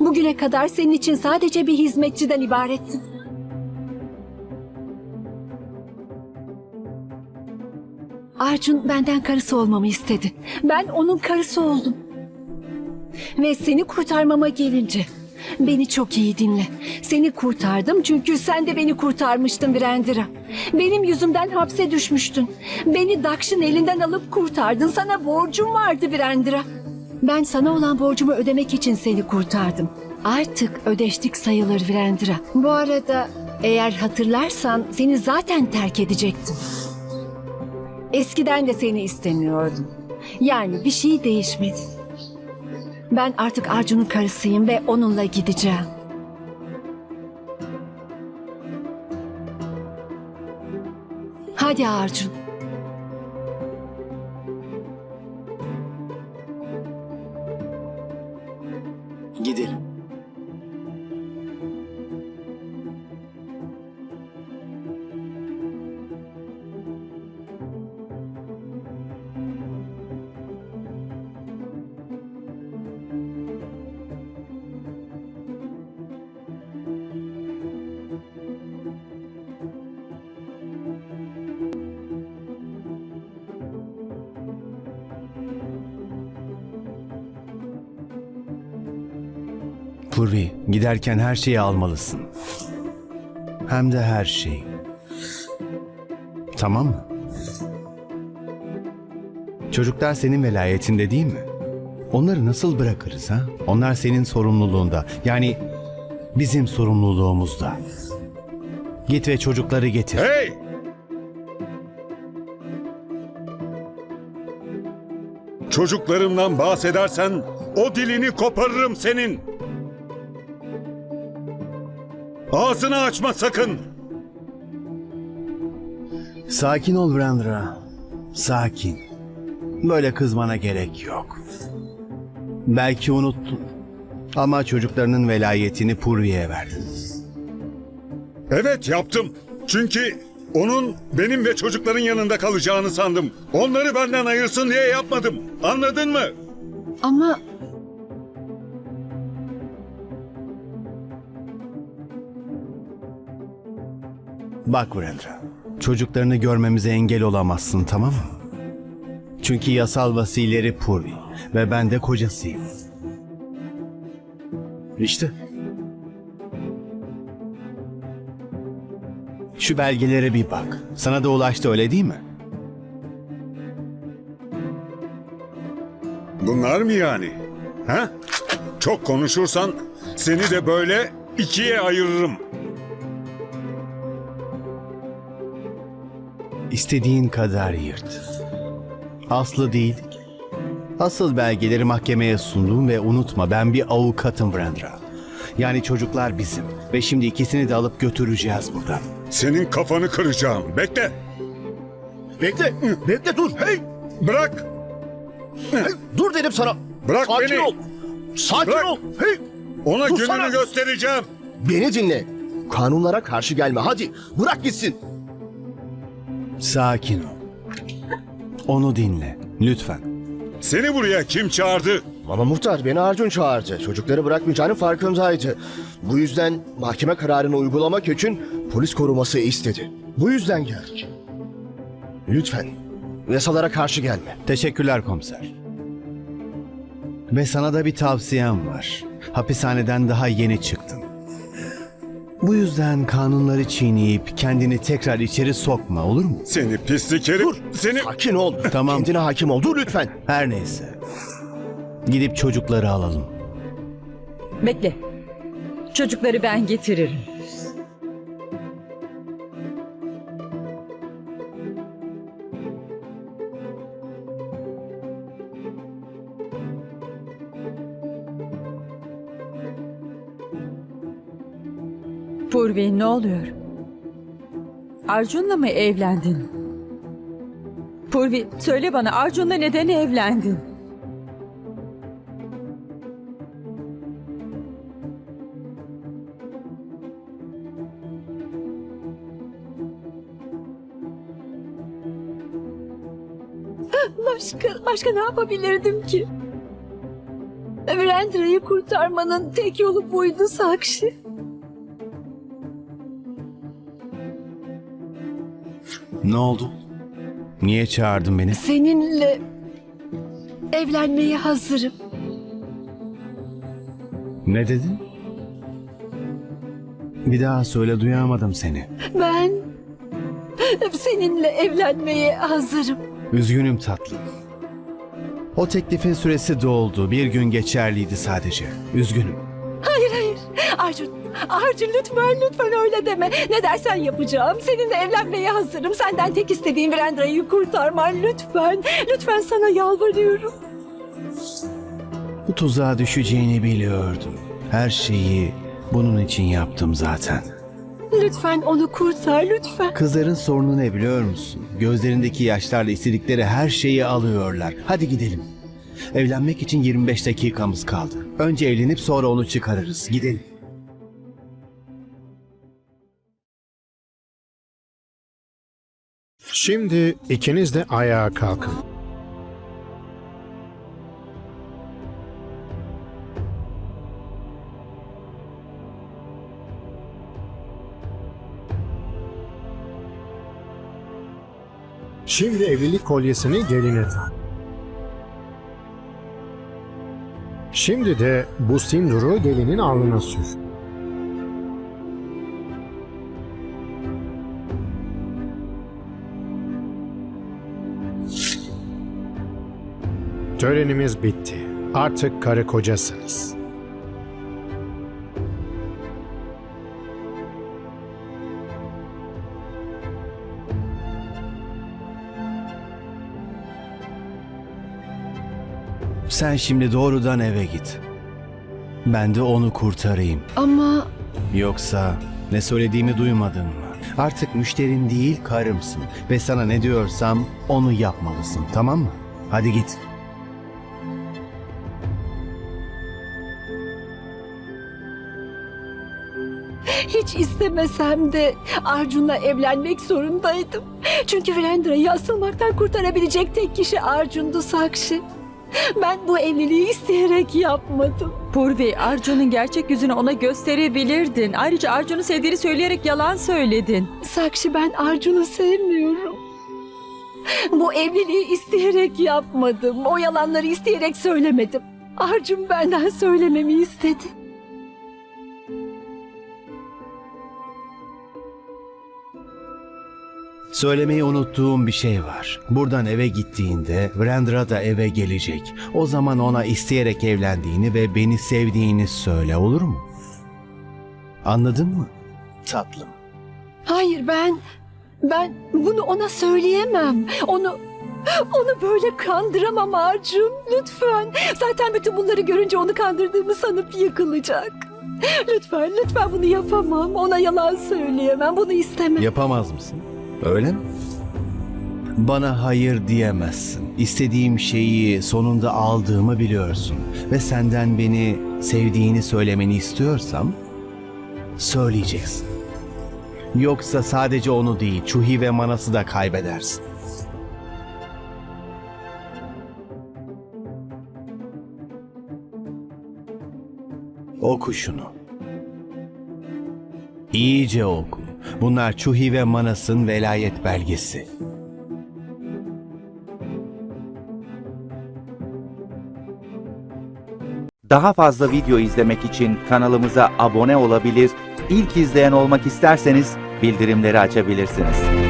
Bugüne kadar senin için sadece bir hizmetçiden ibarettim. Arjun benden karısı olmamı istedi. Ben onun karısı oldum. Ve seni kurtarmama gelince beni çok iyi dinle. Seni kurtardım çünkü sen de beni kurtarmıştın Virendra. Benim yüzümden hapse düşmüştün. Beni Dakş'ın elinden alıp kurtardın. Sana borcum vardı Virendra. Ben sana olan borcumu ödemek için seni kurtardım. Artık ödeştik sayılır Virendra. Bu arada eğer hatırlarsan seni zaten terk edecektim. Eskiden de seni istemiyordum. Yani bir şey değişmedi. Ben artık Arjun'un karısıyım ve onunla gideceğim. Hadi Arjun. Purvi, giderken her şeyi almalısın. Hem de her şeyi. Tamam mı? Çocuklar senin velayetinde değil mi? Onları nasıl bırakırız ha? Onlar senin sorumluluğunda. Yani bizim sorumluluğumuzda. Git ve çocukları getir. Hey! Çocuklarımdan bahsedersen o dilini koparırım senin. Ağzını açma sakın. Sakin ol Brandra. Sakin. Böyle kızmana gerek yok. Belki unuttun. Ama çocuklarının velayetini Purvi'ye verdin. Evet yaptım. Çünkü onun benim ve çocukların yanında kalacağını sandım. Onları benden ayırsın diye yapmadım. Anladın mı? Ama Bak Brandra, çocuklarını görmemize engel olamazsın tamam mı? Çünkü yasal vasileri Purvi ve ben de kocasıyım. İşte. Şu belgelere bir bak. Sana da ulaştı öyle değil mi? Bunlar mı yani? Ha? Çok konuşursan seni de böyle ikiye ayırırım. İstediğin kadar yırt. Aslı değildik. Asıl belgeleri mahkemeye sundum ve unutma ben bir avukatım Brandra. Yani çocuklar bizim ve şimdi ikisini de alıp götüreceğiz buradan. Senin kafanı kıracağım. Bekle. Bekle, bekle dur. Hey, Bırak. hey, dur dedim sana. Bırak Sakin beni. ol. Sakin Bırak. ol. Hey, Ona Dur gününü sana. göstereceğim. beni dinle. Kanunlara karşı gelme. Hadi bırak gitsin. Sakin ol. Onu dinle lütfen. Seni buraya kim çağırdı? Ama muhtar beni Arjun çağırdı. Çocukları bırakmayacağının farkındaydı. Bu yüzden mahkeme kararını uygulamak için polis koruması istedi. Bu yüzden geldik. Lütfen yasalara karşı gelme. Teşekkürler komiser. Ve sana da bir tavsiyem var. Hapishaneden daha yeni çıktın. Bu yüzden kanunları çiğneyip kendini tekrar içeri sokma olur mu? Seni pislik herif. Dur. Seni... Sakin ol. Tamam. Kendine hakim ol. Dur lütfen. Her neyse. Gidip çocukları alalım. Bekle. Çocukları ben getiririm. Purvi ne oluyor? Arjun'la mı evlendin? Purvi söyle bana Arjun'la neden evlendin? başka, başka ne yapabilirdim ki? Virendra'yı kurtarmanın tek yolu buydu Sakshi. Ne oldu? Niye çağırdın beni? Seninle evlenmeye hazırım. Ne dedin? Bir daha söyle duyamadım seni. Ben seninle evlenmeye hazırım. Üzgünüm tatlım. O teklifin süresi doldu. Bir gün geçerliydi sadece. Üzgünüm. Hayır hayır. Arjun, Arjun lütfen lütfen öyle deme. Ne dersen yapacağım. Seninle evlenmeye hazırım. Senden tek istediğim Virendra'yı kurtarman lütfen. Lütfen sana yalvarıyorum. Bu tuzağa düşeceğini biliyordum. Her şeyi bunun için yaptım zaten. Lütfen onu kurtar lütfen. Kızların sorunu ne biliyor musun? Gözlerindeki yaşlarla istedikleri her şeyi alıyorlar. Hadi gidelim. Evlenmek için 25 dakikamız kaldı. Önce evlenip sonra onu çıkarırız. Gidelim. Şimdi ikiniz de ayağa kalkın. Şimdi evlilik kolyesini geline tak. Şimdi de bu sinduru gelinin alnına sür. Törenimiz bitti. Artık karı kocasınız. Sen şimdi doğrudan eve git. Ben de onu kurtarayım. Ama Yoksa ne söylediğimi duymadın mı? Artık müşterin değil karımsın ve sana ne diyorsam onu yapmalısın tamam mı? Hadi git. hiç istemesem de Arjun'la evlenmek zorundaydım. Çünkü Virendra'yı asılmaktan kurtarabilecek tek kişi Arjun'du Sakshi. Ben bu evliliği isteyerek yapmadım. Purvi, Arjun'un gerçek yüzünü ona gösterebilirdin. Ayrıca Arjun'u sevdiğini söyleyerek yalan söyledin. Sakshi ben Arjun'u sevmiyorum. Bu evliliği isteyerek yapmadım. O yalanları isteyerek söylemedim. Arjun benden söylememi istedi. Söylemeyi unuttuğum bir şey var. Buradan eve gittiğinde Vrendra da eve gelecek. O zaman ona isteyerek evlendiğini ve beni sevdiğini söyle olur mu? Anladın mı? Tatlım. Hayır ben ben bunu ona söyleyemem. Onu onu böyle kandıramam Arjun. Lütfen. Zaten bütün bunları görünce onu kandırdığımı sanıp yıkılacak. Lütfen, lütfen bunu yapamam. Ona yalan söyleyemem. Bunu istemem. Yapamaz mısın? Öyle mi? Bana hayır diyemezsin. İstediğim şeyi sonunda aldığımı biliyorsun. Ve senden beni sevdiğini söylemeni istiyorsam söyleyeceksin. Yoksa sadece onu değil, Çuhi ve Manas'ı da kaybedersin. Oku şunu. İyice oku. Bunlar Çuhi ve Manas'ın velayet belgesi. Daha fazla video izlemek için kanalımıza abone olabilir, ilk izleyen olmak isterseniz bildirimleri açabilirsiniz.